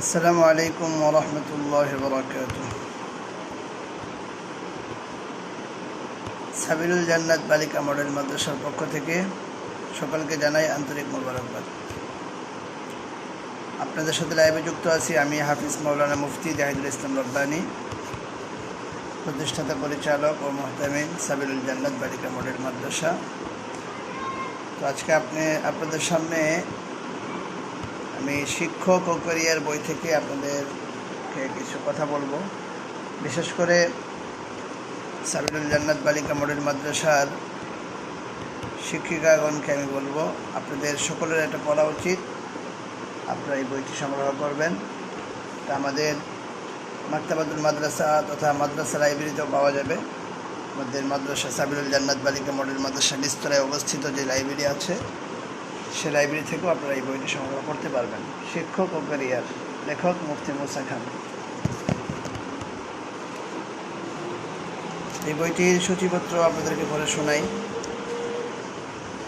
আসসালামু আলাইকুম ওরহমতুল্লাহ বরকাত সাবিরুল জান্নাত বালিকা মডেল মাদ্রাসার পক্ষ থেকে সকলকে জানাই আন্তরিক মোবারকবাদ। আপনাদের সাথে লাইভে যুক্ত আছি আমি হাফিজ মৌলানা মুফতি জাহিদুল ইসলাম রব্বানি, প্রতিষ্ঠাতা পরিচালক ও মোহতামিন সাবিরুল জান্নাত বালিকা মডেল মাদ্রাসা। তো আজকে আপনি, আপনাদের সামনে আমি শিক্ষক ও ক্যারিয়ার বই থেকে আপনাদেরকে কিছু কথা বলব। বিশেষ করে সাবিরুল জান্নাত বালিকা মডেল মাদ্রাসার শিক্ষিকাগণকে আমি বলব, আপনাদের সকলের এটা পড়া উচিত, আপনারা এই বইটি সংগ্রহ করবেন। তা আমাদের মাক্তাবাদুল মাদ্রাসা তথা মাদ্রাসা লাইব্রেরিতেও পাওয়া যাবে। আমাদের মাদ্রাসা সাবিরুল জান্নাত বালিকা মডেল মাদ্রাসা নিস্তরায় অবস্থিত যে লাইব্রেরি আছে সে লাইব্রেরি থেকেও আপনারা এই বইটি সংগ্রহ করতে পারবেন। শিক্ষক ও ক্যারিয়ার লেখক মুফতি মুসা খান। এই বইটির সূচিপত্র আপনাদেরকে পড়ে শোনাই।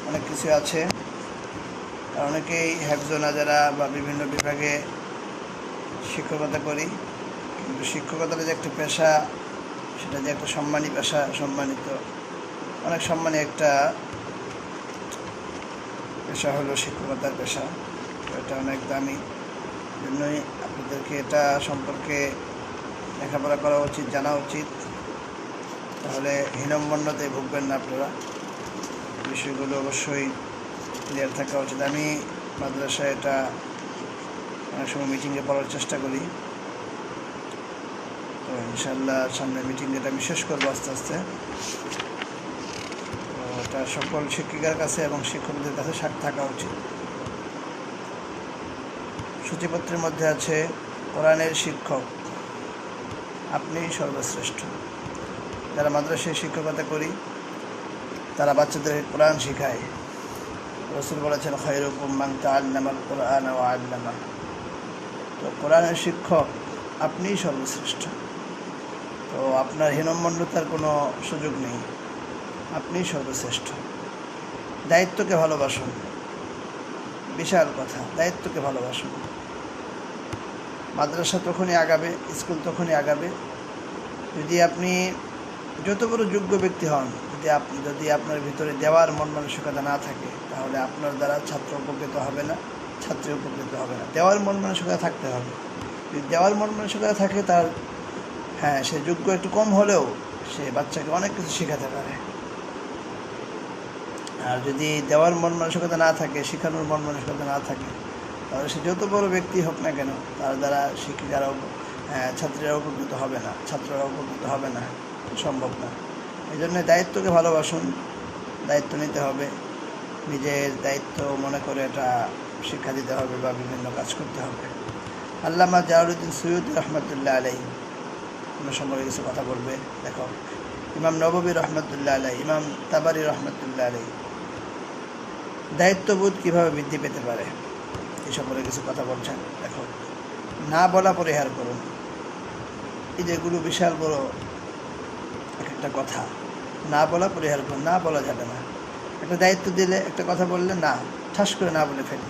অনেক কিছু আছে। আর অনেকেই হ্যাফজো যারা বা বিভিন্ন বিভাগে শিক্ষকতা করি, কিন্তু শিক্ষকতার যে একটা পেশা, সেটা যে একটা সম্মানী পেশা, সম্মানিত, অনেক সম্মানী একটা পেশা হলো শিক্ষকতার পেশা। এটা অনেক দামি। জন্যই আপনাদেরকে এটা সম্পর্কে লেখাপড়া করা উচিত, জানা উচিত। তাহলে হীনম্বন্যতে ভুগবেন না আপনারা। বিষয়গুলো অবশ্যই ক্লিয়ার থাকা উচিত। আমি মাদ্রাসায় এটা অনেক সময় মিটিংয়ে পড়ার চেষ্টা করি। তো ইনশাল্লাহ সামনে মিটিং এটা আমি শেষ করব আস্তে আস্তে। এটা সকল শিক্ষিকার কাছে এবং শিক্ষকদের কাছে থাকা উচিত। সূচিপত্রের মধ্যে আছে, কোরআনের শিক্ষক, আপনি সর্বশ্রেষ্ঠ। যারা মাদ্রাসায় শিক্ষকতা করি, তারা বাচ্চাদের কোরআন শেখায়। রসুল বলেছেন খৈরুকুম মাং তাল্লামাল কোরআন ও আল্লামা। তো কোরআনের শিক্ষক, আপনিই সর্বশ্রেষ্ঠ। তো আপনার হীনম্মন্যতার কোনো সুযোগ নেই। আপনিই সর্বশ্রেষ্ঠ। দায়িত্বকে ভালোবাসুন। বিশাল কথা, দায়িত্বকে ভালোবাসুন। মাদ্রাসা তখনই আগাবে, স্কুল তখনই আগাবে। যদি আপনি যত বড় যোগ্য ব্যক্তি হন, যদি আপনি যদি আপনার ভিতরে দেওয়ার মন মানসিকতা না থাকে, তাহলে আপনার দ্বারা ছাত্র উপকৃত হবে না, ছাত্রী উপকৃত হবে না। দেওয়ার মন মানসিকতা থাকতে হবে। যদি দেওয়ার মন মানসিকতা থাকে তার হ্যাঁ সে যোগ্য একটু কম হলেও সে বাচ্চাকে অনেক কিছু শেখাতে পারে। আর যদি দেওয়ার মন মানসিকতা না থাকে শেখানোর মন মানসিকতা না থাকে তাহলে সে যত বড় ব্যক্তি হোক না কেন তার দ্বারা শিক্ষিকারাও হ্যাঁ, ছাত্রীরা উপকৃত হবে না ছাত্ররা উপকৃত হবে না সম্ভব না। এই জন্য দায়িত্বকে ভালোবাসুন দায়িত্ব নিতে হবে নিজের দায়িত্ব মনে করে এটা শিক্ষা দিতে হবে বা বিভিন্ন কাজ করতে হবে। আল্লামা জাহরুদ্দিন সৈয়দ রহমতুল্লাহ আলাই কোনো সম্পর্কে কিছু কথা বলবে দেখো। ইমাম নববী রহমতুল্লাহ আলাই ইমাম তাবারি রহমতুল্লাহ আলাই দায়িত্ববোধ কীভাবে বৃদ্ধি পেতে পারে? এই সম্পর্কে কিছু কথা বলছেন। এখন না বলা পরিহার করুন। এই যেগুলো বিশাল বড় এক একটা কথা, না বলা পরিহার করুন, না বলা যাবে না। একটা দায়িত্ব দিলে একটা কথা বললে না, ঠাস করে না বলে ফেলি।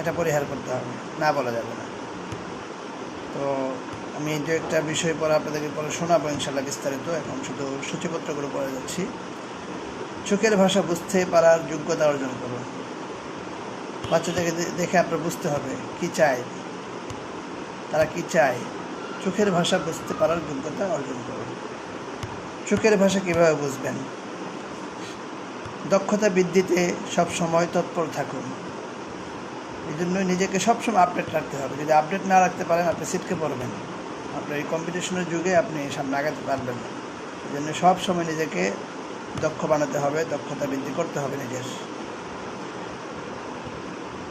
এটা পরিহার করতে হবে, না বলা যাবে না। তো আমি দু একটা বিষয় পরে আপনাদেরকে পরে শোনাবো ইনশাল্লাহ বিস্তারিত। এখন শুধু সূচিপত্রগুলো পড়ে যাচ্ছি। চোখের ভাষা বুঝতে পারার যোগ্যতা অর্জন করুন বাচ্চাদেরকে দেখে আপনার বুঝতে হবে, কি চায়? তারা কি চায়? চোখের ভাষা বুঝতে পারার যোগ্যতা অর্জন করুন চোখের ভাষা কীভাবে বুঝবেন? দক্ষতা বৃদ্ধিতে সব সময় তৎপর থাকুন। এই জন্যই নিজেকে সবসময় আপডেট রাখতে হবে। যদি আপডেট না রাখতে পারেন, আপনি সিটকে পড়বেন। আপনার এই কম্পিটিশনের যুগে আপনি সামনে আগাতে পারবেন না। এই জন্য সব সময় নিজেকে দক্ষ বানাতে হবে, দক্ষতা বৃদ্ধি করতে হবে নিজের।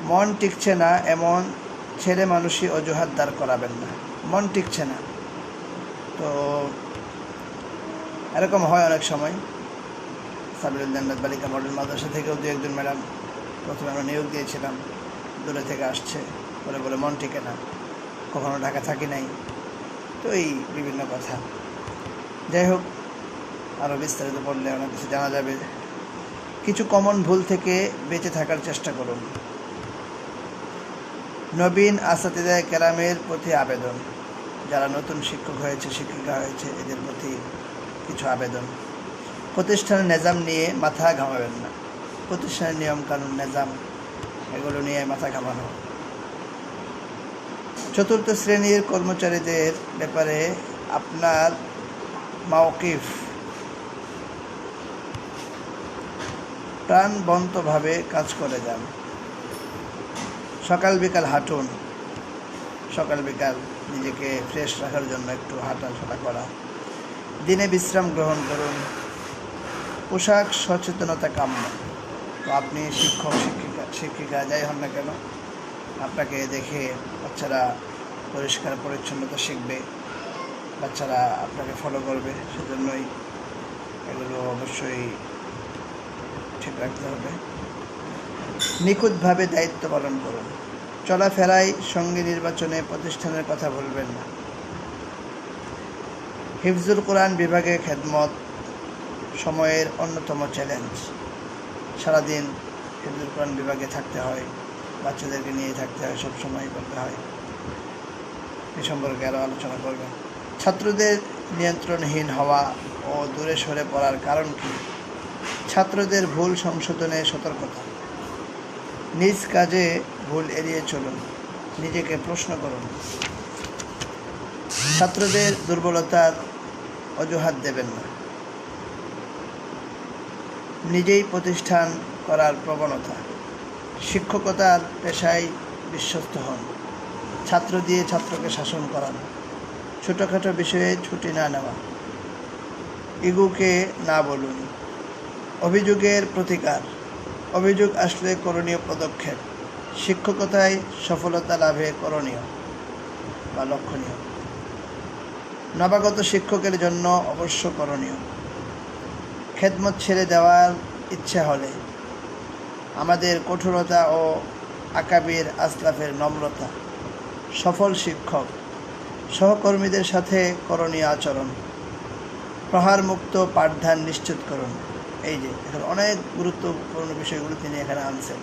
মন টিকছে না, এমন ছেলে মানুষই অজুহাত দাঁড় করাবেন না। মন টিকছে না। তো এরকম হয় অনেক সময়। সাবিরুল বালিকা মডেল মাদ্রাসা থেকেও দু একজন ম্যাডাম প্রথমে আমরা নিয়োগ দিয়েছিলাম। দূরে থেকে আসছে বলে বলে মন টিকে না। কখনো ঢাকা থাকি নাই। তো এই বিভিন্ন কথা। যাই হোক আরও বিস্তারিত পড়লে অনেক কিছু জানা যাবে। কিছু কমন ভুল থেকে বেঁচে থাকার চেষ্টা করুন। নবীন আসাতিদায় কেরামের প্রতি আবেদন। যারা নতুন শিক্ষক হয়েছে, শিক্ষিকা হয়েছে, এদের প্রতি কিছু আবেদন। প্রতিষ্ঠানের নেজাম নিয়ে মাথা ঘামাবেন না। প্রতিষ্ঠানের নিয়ম কানুন নেজাম, এগুলো নিয়ে মাথা ঘামানো। চতুর্থ শ্রেণির কর্মচারীদের ব্যাপারে আপনার মাওকিফ প্রাণবন্তভাবে কাজ করে যান। সকাল বিকাল হাঁটুন। সকাল বিকাল নিজেকে ফ্রেশ রাখার জন্য একটু হাঁটাচলা করা। দিনে বিশ্রাম গ্রহণ করুন। পোশাক সচেতনতা কাম্য। তো আপনি শিক্ষক, শিক্ষিকা শিক্ষিকা যাই হন না কেন, আপনাকে দেখে বাচ্চারা পরিষ্কার, পরিচ্ছন্নতা শিখবে। বাচ্চারা আপনাকে ফলো করবে, সেজন্যই এগুলো অবশ্যই ঠিক রাখতে হবে। নিখুঁতভাবে দায়িত্ব পালন করুন। চলাফেরায় সঙ্গী নির্বাচনে প্রতিষ্ঠানের কথা বলবেন না। হিফজুল কোরআন বিভাগে খেদমত সময়ের অন্যতম চ্যালেঞ্জ সারাদিন হিফজুল কোরআন বিভাগে থাকতে হয়, বাচ্চাদেরকে নিয়ে থাকতে হয় সব সময় করতে হয়। এ সম্পর্কে আরও আলোচনা করবেন। ছাত্রদের নিয়ন্ত্রণহীন হওয়া ও দূরে সরে পড়ার কারণ কি? ছাত্রদের ভুল সংশোধনে সতর্কতা। নিজ কাজে ভুল এড়িয়ে চলুন। নিজেকে প্রশ্ন করুন। ছাত্রদের দুর্বলতার অজুহাত দেবেন না। নিজেই প্রতিষ্ঠান করার প্রবণতা। শিক্ষকতার পেশায় বিশ্বস্ত হন। ছাত্র দিয়ে ছাত্রকে শাসন করানো। ছোটোখাটো বিষয়ে ছুটি না নেওয়া। ইগুকে না বলুন। অভিযোগের প্রতিকার। অভিযোগ আসলে করণীয় পদক্ষেপ। শিক্ষকতায় সফলতা লাভে করণীয় বা লক্ষণীয়। নবাগত শিক্ষকের জন্য অবশ্য করণীয়। খেদমত ছেড়ে দেওয়ার ইচ্ছা হলে আমাদের কঠোরতা ও আকাবির আসলাফের নম্রতা, সফল শিক্ষক, সহকর্মীদের সাথে করণীয় আচরণ, প্রহারমুক্ত পাঠদান নিশ্চিত করুন। এই যে, এখানে অনেক গুরুত্বপূর্ণ বিষয়গুলো তিনি এখানে আনছেন।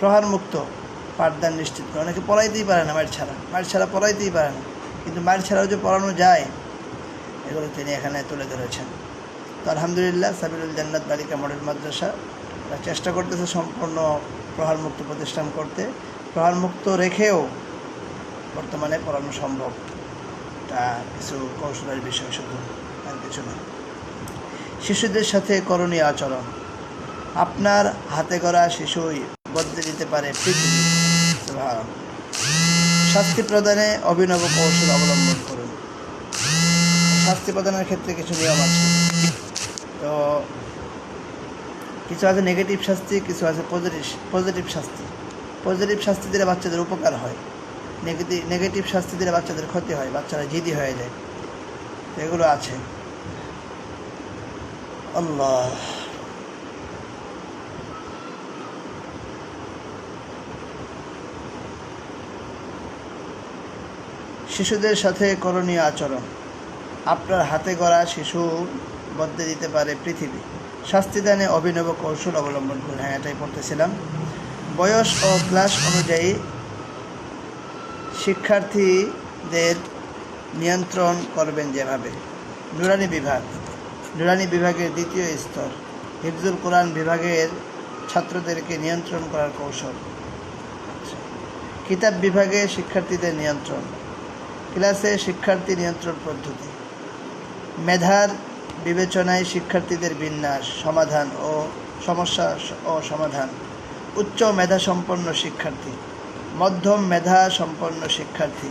প্রহারমুক্ত পাঠদান নিশ্চিত করুন অনেকে পড়াইতেই পারে না মায়ের ছাড়া। মায়ের ছাড়া পড়াইতেই পারে না। কিন্তু মায়ের ছাড়াও যে পড়ানো যায়, এগুলো তিনি এখানে তুলে ধরেছেন। তো আলহামদুলিল্লাহ সাবিরুল জান্নাত বালিকা মডেল মাদ্রাসা চেষ্টা করতেছে সম্পূর্ণ প্রহারমুক্ত প্রতিষ্ঠান করতে। প্রহারমুক্ত রেখেও বর্তমানে পড়ানো সম্ভব। তা কিছু কৌশলের বিষয় শুধু আর কিছু না। শিশুদের সাথে করণীয় আচরণ। আপনার হাতে করা শিশুই বদলে দিতে পারে শাস্তি প্রদানে অভিনব কৌশল অবলম্বন করুন। শাস্তি প্রদানের ক্ষেত্রে কিছু নিয়ম আছে। তো কিছু আছে নেগেটিভ শাস্তি, কিছু আছে পজিটিভ পজিটিভ শাস্তি। পজিটিভ শাস্তি দিলে বাচ্চাদের উপকার হয়। নেগেটিভ নেগেটিভ শাস্তি দিলে বাচ্চাদের ক্ষতি হয়, বাচ্চারা জিদি হয়ে যায়। এগুলো আছে। শিশুদের সাথে করণীয় আচরণ। আপনার হাতে গড়া শিশু বদলে দিতে পারে পৃথিবী। শাস্তিদানে অভিনব কৌশল অবলম্বন করুন। হ্যাঁ এটাই পড়তেছিলাম। বয়স ও ক্লাস অনুযায়ী শিক্ষার্থীদের নিয়ন্ত্রণ করবেন যেভাবে। নুরানি বিভাগ। নুরানি বিভাগের দ্বিতীয় স্তর, হিফজুল কোরআন বিভাগের ছাত্রদেরকে নিয়ন্ত্রণ করার কৌশল। কিতাব বিভাগে শিক্ষার্থীদের নিয়ন্ত্রণ, ক্লাসে শিক্ষার্থী নিয়ন্ত্রণ পদ্ধতি, মেধার বিবেচনায় শিক্ষার্থীদের বিন্যাস, সমাধান ও সমস্যা ও সমাধান, উচ্চ মেধা সম্পন্ন শিক্ষার্থী, মধ্যম মেধা সম্পন্ন শিক্ষার্থী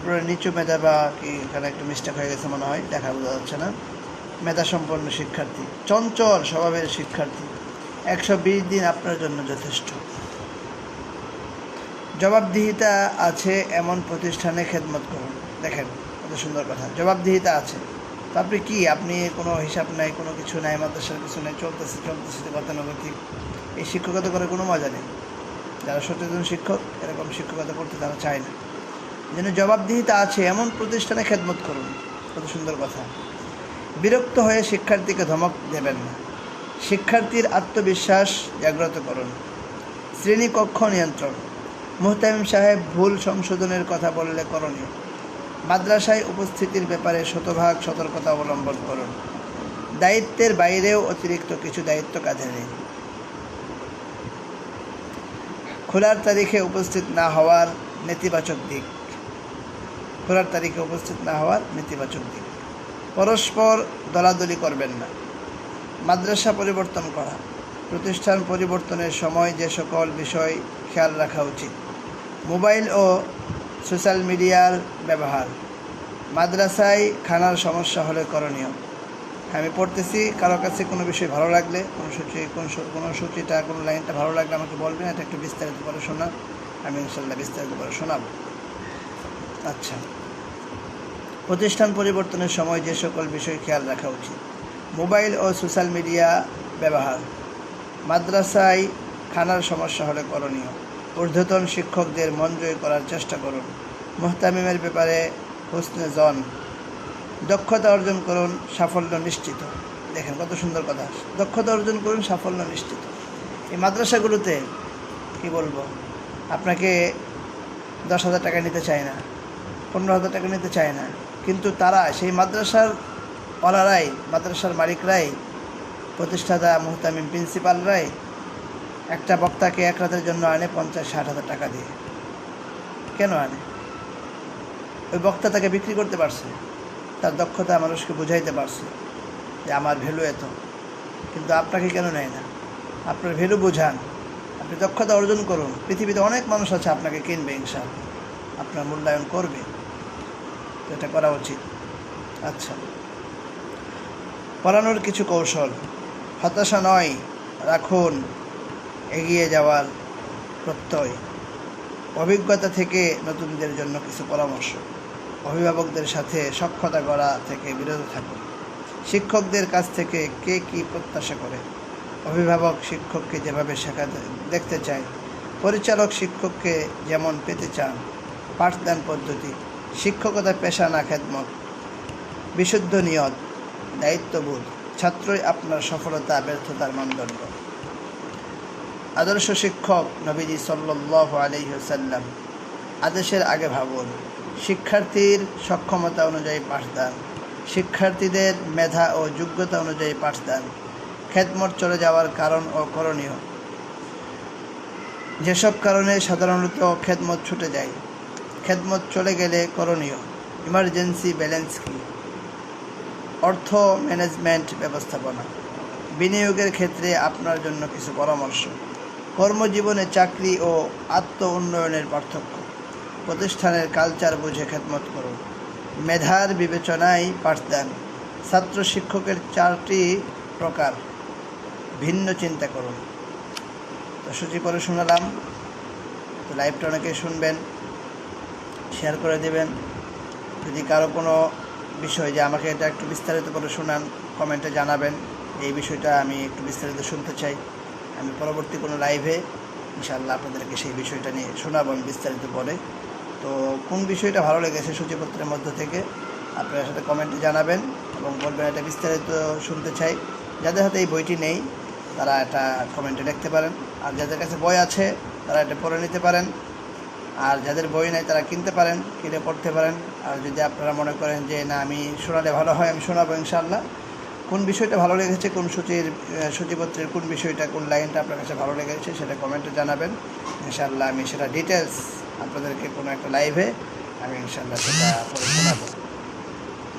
এরপরে নিচু মেধা বা কি এখানে একটু মিস্টেক হয়ে গেছে মনে হয়, দেখা বোঝা যাচ্ছে না। মেধা সম্পন্ন শিক্ষার্থী, চঞ্চল স্বভাবের শিক্ষার্থী, একশো বিশ দিন আপনার জন্য যথেষ্ট। জবাবদিহিতা আছে এমন প্রতিষ্ঠানে খেদমত করুন। দেখেন, কত সুন্দর কথা। জবাবদিহিতা আছে। তো আপনি কি, আপনি কোনো হিসাব নাই, কোনো কিছু নাই, মাদ্রাসার কিছু নেই, চলতেছে চলতেছে গতানুগতিক। এই শিক্ষকতা করে কোনো মজা নেই। যারা সচেতন শিক্ষক, এরকম শিক্ষকতা করতে তারা চায় না। যেন জবাবদিহিতা আছে, এমন প্রতিষ্ঠানে খেদমত করুন। কত সুন্দর কথা। বিরক্ত হয়ে শিক্ষার্থীকে ধমক দেবেন। না শিক্ষার্থীর আত্মবিশ্বাস জাগ্রত করুন। শ্রেণীকক্ষ নিয়ন্ত্রণ। মুহতামিম সাহেব ভুল সংশোধনের কথা বললে করণীয়। মাদ্রাসায় উপস্থিতির ব্যাপারে শতভাগ সতর্কতা অবলম্বন করুন। দায়িত্বের বাইরেও অতিরিক্ত কিছু দায়িত্ব কাঁধে নেই খোলার তারিখে উপস্থিত না হওয়ার নেতিবাচক দিক। খোলার তারিখে উপস্থিত না হওয়ার নেতিবাচক দিক। পরস্পর দলাদলি করবেন না। মাদ্রাসা পরিবর্তন করা। প্রতিষ্ঠান পরিবর্তনের সময় যে সকল বিষয় খেয়াল রাখা উচিত। মোবাইল ও সোশ্যাল মিডিয়ার ব্যবহার। মাদ্রাসায় খানার সমস্যা হলে করণীয়। আমি পড়তেছি, কারও কাছে কোনো বিষয় ভালো লাগলে, কোনো সূচি, কোন কোনো সূচিটা, কোনো লাইনটা ভালো লাগলে আমাকে বলবেন, এটা একটু বিস্তারিত করে শোনান আমি ইনশাল্লাহ বিস্তারিত করে শোনাবো। আচ্ছা। প্রতিষ্ঠান পরিবর্তনের সময় যে সকল বিষয় খেয়াল রাখা উচিত। মোবাইল ও সোশ্যাল মিডিয়া ব্যবহার। মাদ্রাসায় খানার সমস্যা হলে করণীয়। ঊর্ধ্বতন শিক্ষকদের মন জয় করার চেষ্টা করুন। মোহতামিমের ব্যাপারে হোসনে জন। দক্ষতা অর্জন করুন, সাফল্য নিশ্চিত। দেখেন কত সুন্দর কথা। দক্ষতা অর্জন করুন, সাফল্য নিশ্চিত। এই মাদ্রাসাগুলোতে কি বলব? আপনাকে দশ হাজার টাকা নিতে চায় না, পনেরো হাজার টাকা নিতে চায় না। কিন্তু তারা, সেই মাদ্রাসার ওলারাই, মাদ্রাসার মালিকরাই, প্রতিষ্ঠাতা মুহতামিম প্রিন্সিপালরাই একটা বক্তাকে এক রাতের জন্য আনে পঞ্চাশ, ষাট হাজার টাকা দিয়ে। কেন আনে? ওই বক্তা তাকে বিক্রি করতে পারছে। তার দক্ষতা মানুষকে বুঝাইতে পারছে যে আমার ভ্যালু এত। কিন্তু আপনাকে কেন নেয় না? আপনার ভ্যালু বোঝান। আপনি দক্ষতা অর্জন করুন। পৃথিবীতে অনেক মানুষ আছে আপনাকে কিনবে, ইনশাআল্লাহ। আপনার মূল্যায়ন করবে। এটা করা উচিত। আচ্ছা। পড়ানোর কিছু কৌশল। হতাশা নয়, রাখুন। এগিয়ে যাওয়ার প্রত্যয়। অভিজ্ঞতা থেকে নতুনদের জন্য কিছু পরামর্শ। অভিভাবকদের সাথে সক্ষতা করা থেকে বিরত থাকুন। শিক্ষকদের কাছ থেকে কে কী প্রত্যাশা করে? অভিভাবক শিক্ষককে যেভাবে শেখাতে, দেখতে চায়। পরিচালক শিক্ষককে যেমন পেতে চান। পাঠদান পদ্ধতি। শিক্ষকতা পেশা না খেদমত। বিশুদ্ধ নিয়ত, দায়িত্ববোধ, ছাত্রই আপনার সফলতা, ব্যর্থতার মানদণ্ড। আদর্শ শিক্ষক নবীজি সাল্লাহ আলহিহসাল্লাম আদেশের আগে ভাবুন, শিক্ষার্থীর সক্ষমতা অনুযায়ী পাঠদান শিক্ষার্থীদের মেধা ও যোগ্যতা অনুযায়ী পাঠদান খেদমত চলে যাওয়ার কারণ ও করণীয়। যেসব কারণে সাধারণত খেদমত ছুটে যায় খেদমত চলে গেলে করণীয়। ইমার্জেন্সি ব্যালেন্স কি? অর্থ ম্যানেজমেন্ট ব্যবস্থাপনা। বিনিয়োগের ক্ষেত্রে আপনার জন্য কিছু পরামর্শ। কর্মজীবনে চাকরি ও আত্ম উন্নয়নের পার্থক্য। প্রতিষ্ঠানের কালচার বুঝে খেদমত করুন। মেধার বিবেচনায় পাঠদান ছাত্র শিক্ষকের চারটি প্রকার। ভিন্ন চিন্তা করুন। তো সূচি করে শোনালাম। তো লাইভটা অনেকে শুনবেন। শেয়ার করে দেবেন। যদি কারও কোনো বিষয় যে আমাকে এটা একটু বিস্তারিত করে শোনান কমেন্টে জানাবেন। এই বিষয়টা আমি একটু বিস্তারিত শুনতে চাই। আমি পরবর্তী কোনো লাইভে ইনশাআল্লাহ আপনাদেরকে সেই বিষয়টা নিয়ে শোনাবো আমি বিস্তারিত পরে। তো কোন বিষয়টা ভালো লেগেছে সূচিপত্রের মধ্য থেকে, আপনার সাথে কমেন্টে জানাবেন এবং বলবেন এটা বিস্তারিত শুনতে চাই। যাদের হাতে এই বইটি নেই, তারা এটা কমেন্টে লিখতে পারেন। আর যাদের কাছে বই আছে, তারা এটা পড়ে নিতে পারেন। আর যাদের বই নেই, তারা কিনতে পারেন, কিনে পড়তে পারেন। আর যদি আপনারা মনে করেন যে, না, আমি শোনালে ভালো হয়, আমি শোনাবো ইনশাআল্লাহ। কোন বিষয়টা ভালো লেগেছে, কোন সূচির সূচিপত্রের, কোন বিষয়টা, কোন লাইনটা আপনার কাছে ভালো লেগেছে, সেটা কমেন্টে জানাবেন। ইনশাআল্লাহ আমি সেটা ডিটেলস আপনাদেরকে কোনো একটা লাইভে আমি ইনশাআল্লাহ সেটা শোনাবো।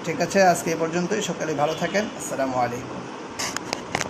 ঠিক আছে, আজকে এই পর্যন্তই। সকালে ভালো থাকেন। আসসালামু আলাইকুম।